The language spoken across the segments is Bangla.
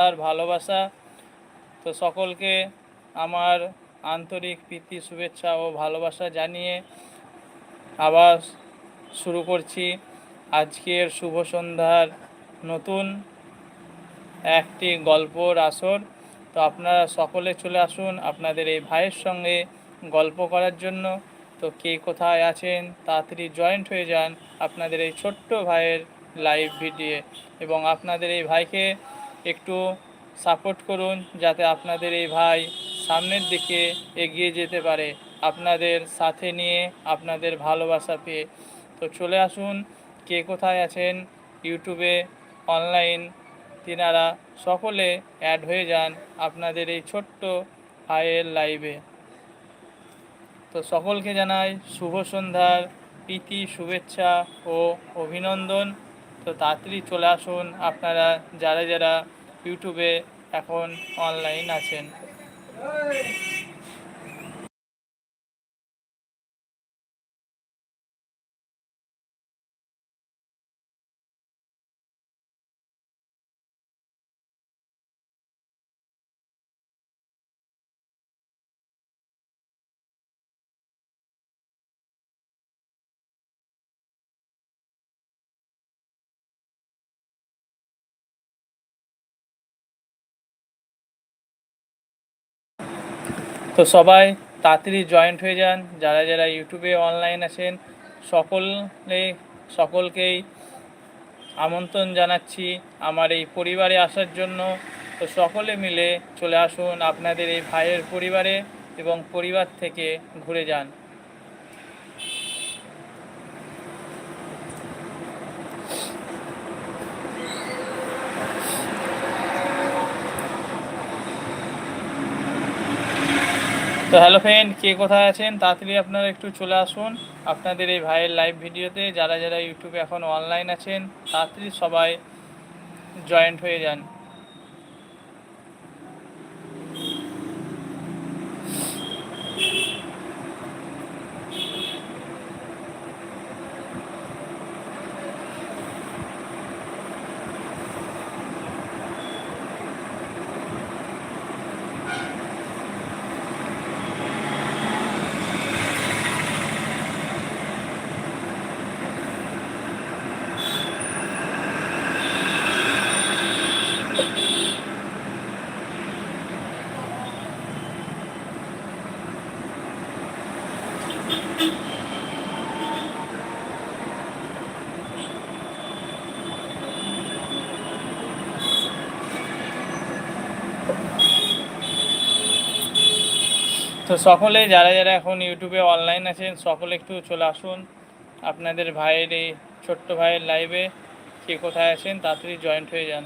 আর ভালোবাসা। তো সকলকে আমার আন্তরিক প্রীতি, শুভেচ্ছা ও ভালোবাসা জানিয়ে আবার শুরু করছি আজকের শুভ সন্ধ্যার নতুন একটি গল্পর আসর। তো আপনারা সকলে চলে আসুন আপনাদের এই ভাইয়ের সঙ্গে গল্প করার জন্য। তো কে কোথায় আছেন, তাড়াতাড়ি জয়েন্ট হয়ে যান আপনাদের এই ছোট্ট ভাইয়ের লাইভ ভিডিও। এবং আপনাদের এই ভাইকে একটু সাপোর্ট করুন যাতে আপনাদের এই ভাই সামনের দিকে এগিয়ে যেতে পারে, আপনাদের সাথে নিয়ে আপনাদের ভালোবাসা পেয়ে। তো চলে আসুন, কে কোথায় আছেন? ইউটিউবে অনলাইন তিনারা সকলে অ্যাড হয়ে যান আপনাদের এই ছোট্ট ভাইয়ের লাইভে তো সকলকে জানাই শুভ সন্ধ্যার, প্রীতি, শুভেচ্ছা ও অভিনন্দন। তো তাড়াতাড়ি চলে আসুন আপনারা যারা যারা ইউটিউবে এখন অনলাইন আছেন। তো সবাই তাড়াতাড়ি জয়েন্ট হয়ে যান। যারা যারা ইউটিউবে অনলাইন আছেন, সকলে, সকলকেই আমন্ত্রণ জানাচ্ছি আমার এই পরিবারে আসার জন্য। তো সকলে মিলে চলে আসুন আপনাদের এই ভাইয়ের পরিবারে এবং পরিবার থেকে ঘুরে যান। তো হ্যালো ফ্রেন্ড, কে কোথায় আছেন? তাড়াতাড়ি আপনারা একটু চলে আসুন। আপনাদের এই ভাইয়ের লাইভ ভিডিওতে যারা যারা ইউটিউবে এখন অনলাইন আছেন, তাড়াতাড়ি সবাই জয়েন্ট হয়ে যান। তো সকলে, যারা যারা এখন ইউটিউবে অনলাইন আছেন, সকলে একটু চলে আসুন। আপনাদের ভাইয়ের এই ছোট্ট ভাইয়ের লাইভে কে কোথায় আছেন, তাড়াতাড়ি জয়েন্ট হয়ে যান।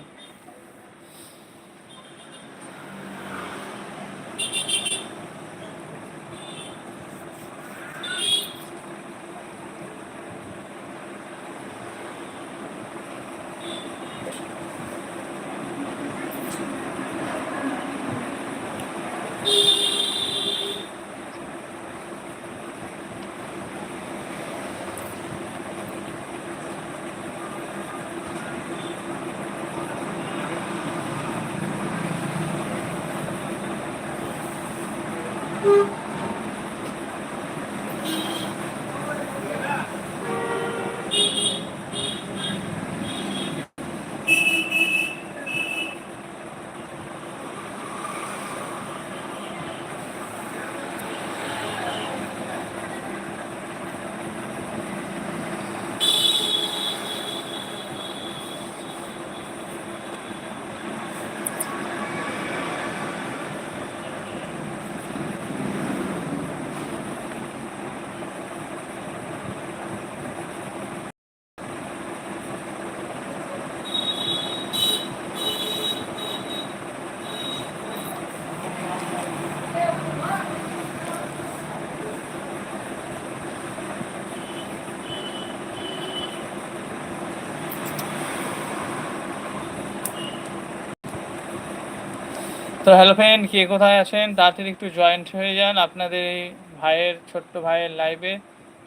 তো হ্যালো ফ্রেন্ড কে কোথায় আছেন? তাড়াতাড়ি একটু জয়েন্ট হয়ে যান। আপনাদের এই ভাইয়ের, ছোট্ট ভাইয়ের লাইভে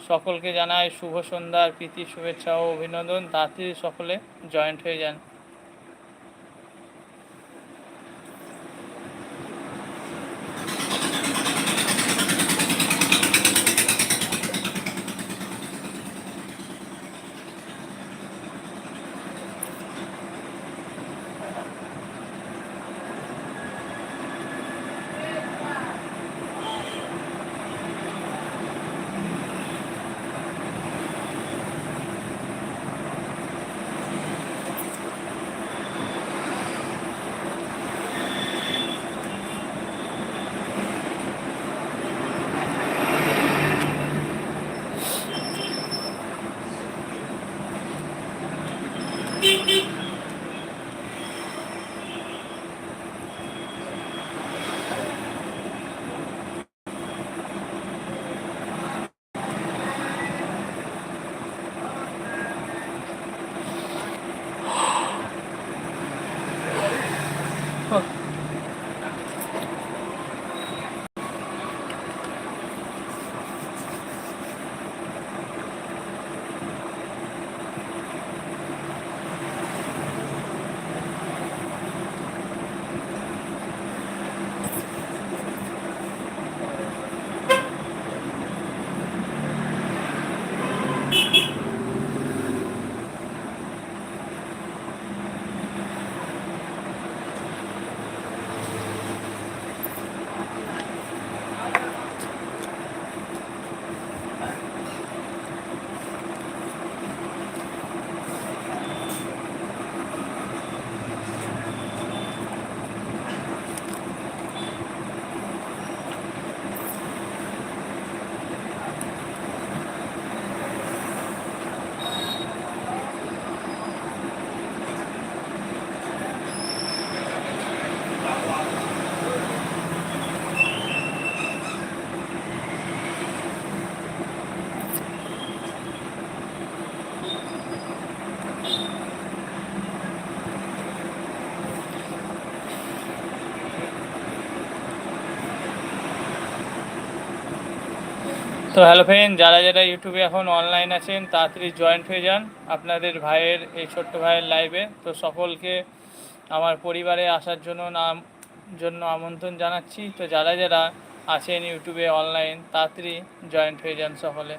সকলকে জানায় শুভ সন্ধ্যার প্রীতি শুভেচ্ছা ও অভিনন্দন। তাড়াতাড়ি সকলে জয়েন্ট হয়ে যান। তো হ্যালো ফ্রেন্ড যারা যারা ইউটিউবে এখন অনলাইন আছেন, তাড়াতাড়ি জয়েন্ট হয়ে যান। আপনাদের ভাইয়ের, এই ছোট্ট ভাইয়ের লাইভে তো সকলকে আমার পরিবারে আসার জন্য নাম, জন্য আমন্ত্রণ জানাচ্ছি। তো যারা যারা আছেন ইউটিউবে অনলাইন তাড়াতাড়ি জয়েন্ট হয়ে যান সকলে।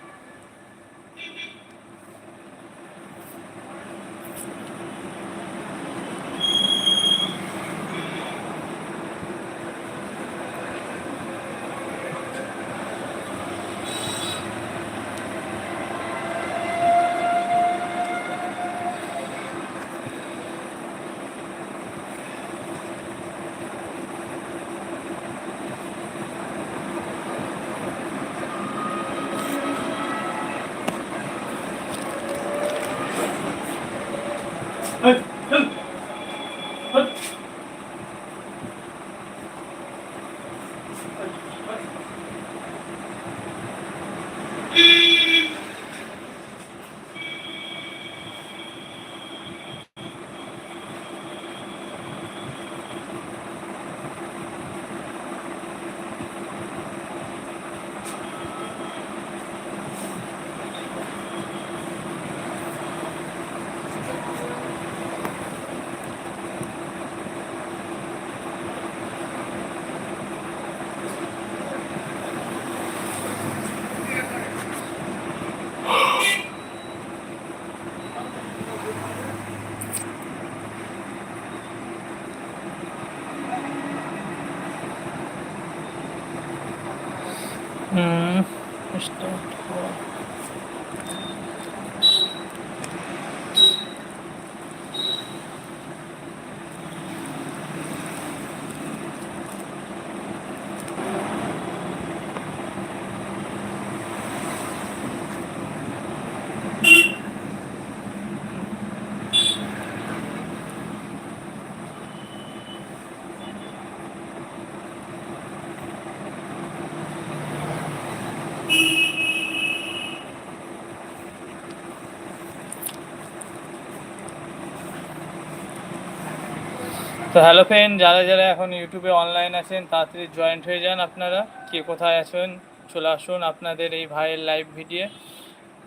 তো হ্যালো ফ্রেন্ড যারা যারা এখন ইউটিউবে অনলাইন আছেন, তাড়াতাড়ি জয়েন্ট হয়ে যান আপনারা। কে কোথায় আছেন, চলে আসুন আপনাদের এই ভাইয়ের লাইভ ভিডিও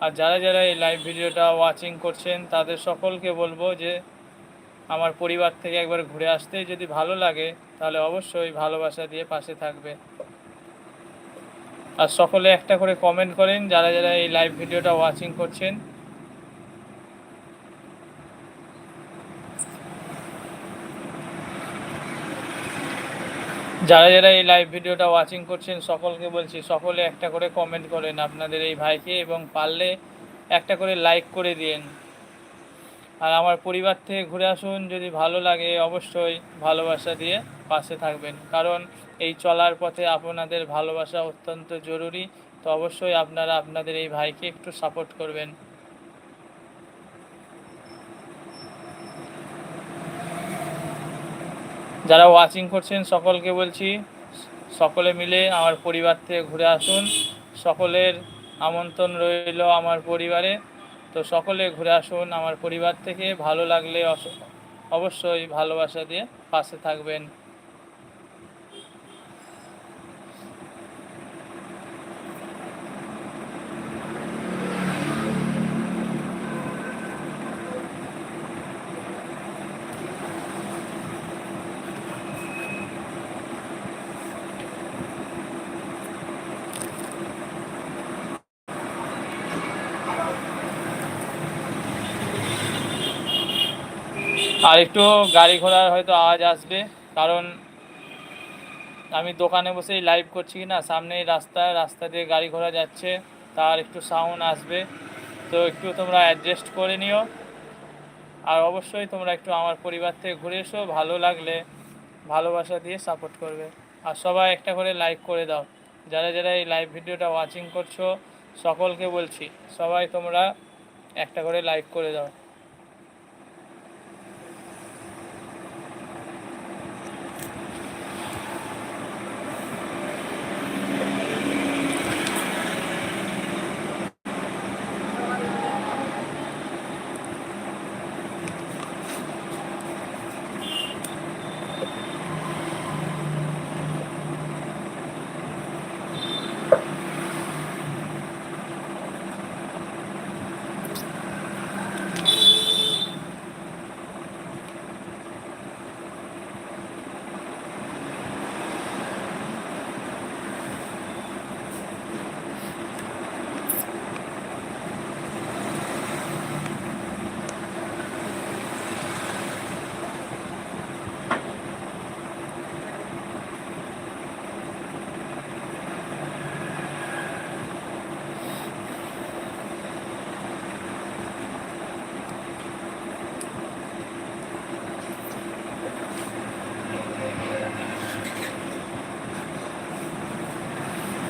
আর যারা যারা এই লাইভ ভিডিওটা ওয়াচিং করছেন, তাদের সকলকে বলব যে, আমার পরিবার থেকে একবার ঘুরে আসতে যদি ভালো লাগে, তাহলে অবশ্যই ভালোবাসা দিয়ে পাশে থাকবে। আর সকলে একটা করে কমেন্ট করেন, যারা যারা এই লাইভ ভিডিওটা ওয়াচিং করছেন। যারা যারা এই লাইভ ভিডিওটা ওয়াচিং করছেন, সকলকে বলছি, সকলে একটা করে কমেন্ট করেন আপনাদের এই ভাইকে এবং পারলে একটা করে লাইক করে দিন আর আমার পরিবার থেকে ঘুরে আসুন, যদি ভালো লাগে অবশ্যই ভালোবাসা দিয়ে পাশে থাকবেন। কারণ এই চলার পথে আপনাদের ভালোবাসা অত্যন্ত জরুরি, তো অবশ্যই আপনারা আপনাদের এই ভাইকে একটু সাপোর্ট করবেন। যারা ওয়াচিং করছেন, সকলকে বলছি, সকলে মিলে আমার পরিবার থেকে ঘুরে আসুন। সকলের আমন্ত্রণ রইল আমার পরিবারে। তো সকলে ঘুরে আসুন আমার পরিবার থেকে। ভালো লাগলে অবশ্যই ভালোবাসা দিয়ে পাশে থাকবেন। আর একটু গাড়ি ঘোড়ার হয়তো আওয়াজ আসবে, কারণ আমি দোকানে বসেই লাইভ করছি কি না সামনেই রাস্তা রাস্তা দিয়ে গাড়ি ঘোড়া যাচ্ছে, তার একটু সাউন্ড আসবে। তো একটু তোমরা অ্যাডজাস্ট করে নিও, আর অবশ্যই তোমরা একটু আমার পরিবার থেকে ঘুরে এসো, ভালো লাগলে ভালোবাসা দিয়ে সাপোর্ট করবে। আর সবাই একটা করে লাইক করে দাও। যারা যারা এই লাইভ ভিডিওটা ওয়াচিং করছ, সকলকে বলছি, সবাই তোমরা একটা করে লাইক করে দাও।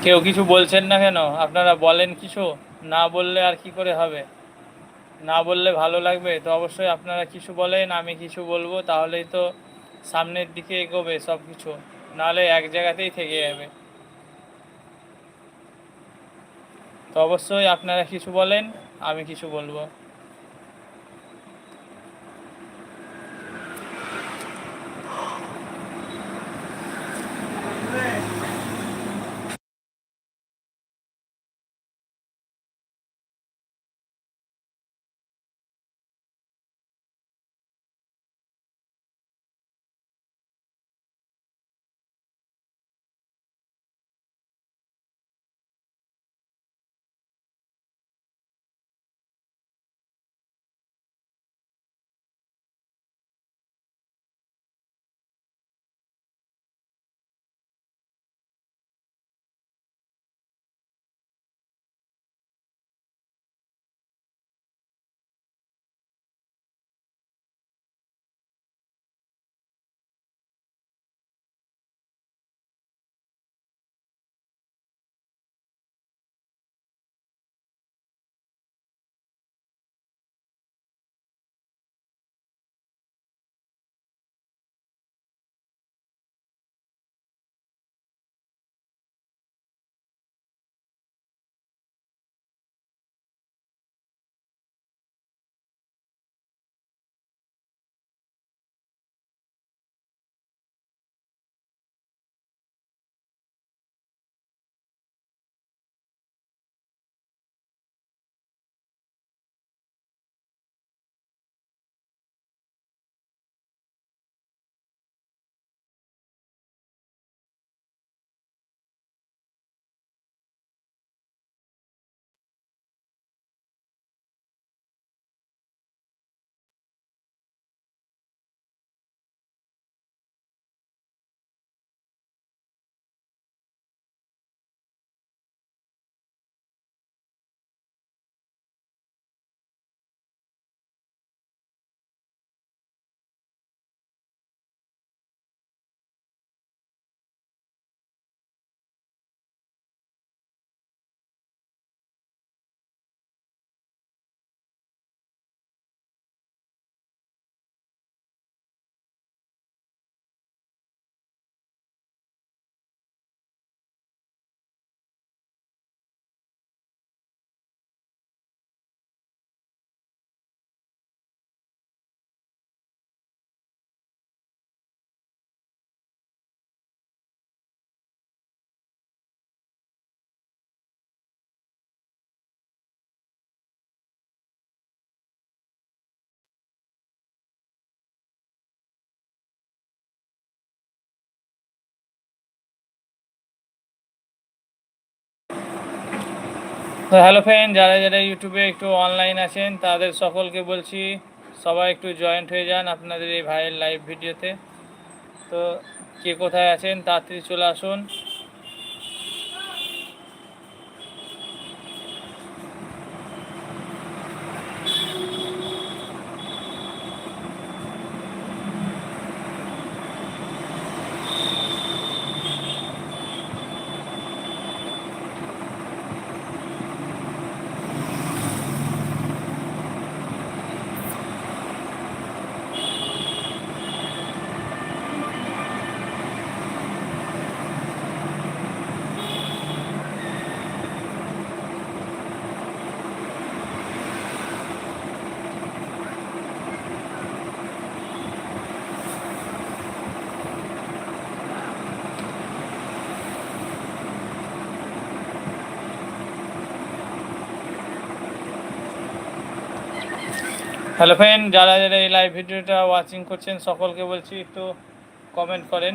কেউ কিছু বলছেন না কেন? আপনারা বলেন কিছু? না বললে আর কি করে হবে? না বললে ভালো লাগবে? তো অবশ্যই আপনারা কিছু বলেন, আমি কিছু বলব, তাহলেই তো সামনের দিকে এগোবে সব কিছু নাহলে এক জায়গাতেই থেকে যাবে। তো অবশ্যই আপনারা কিছু বলেন, আমি কিছু বলব। তো হ্যালো ফ্রেন্ড যারা যারা ইউটিউবে একটু অনলাইন আছেন, তাদের সকলকে বলছি, সবাই একটু জয়েন্ট হয়ে যান আপনাদের এই ভাইয়ের লাইভ ভিডিওতে তো কে কোথায় আছেন, তাড়াতাড়ি চলে আসুন। হ্যালো ফ্রেন্ড যারা যারা এই লাইভ ভিডিওটা ওয়াচিং করছেন সকলকে বলছি একটু কমেন্ট করেন।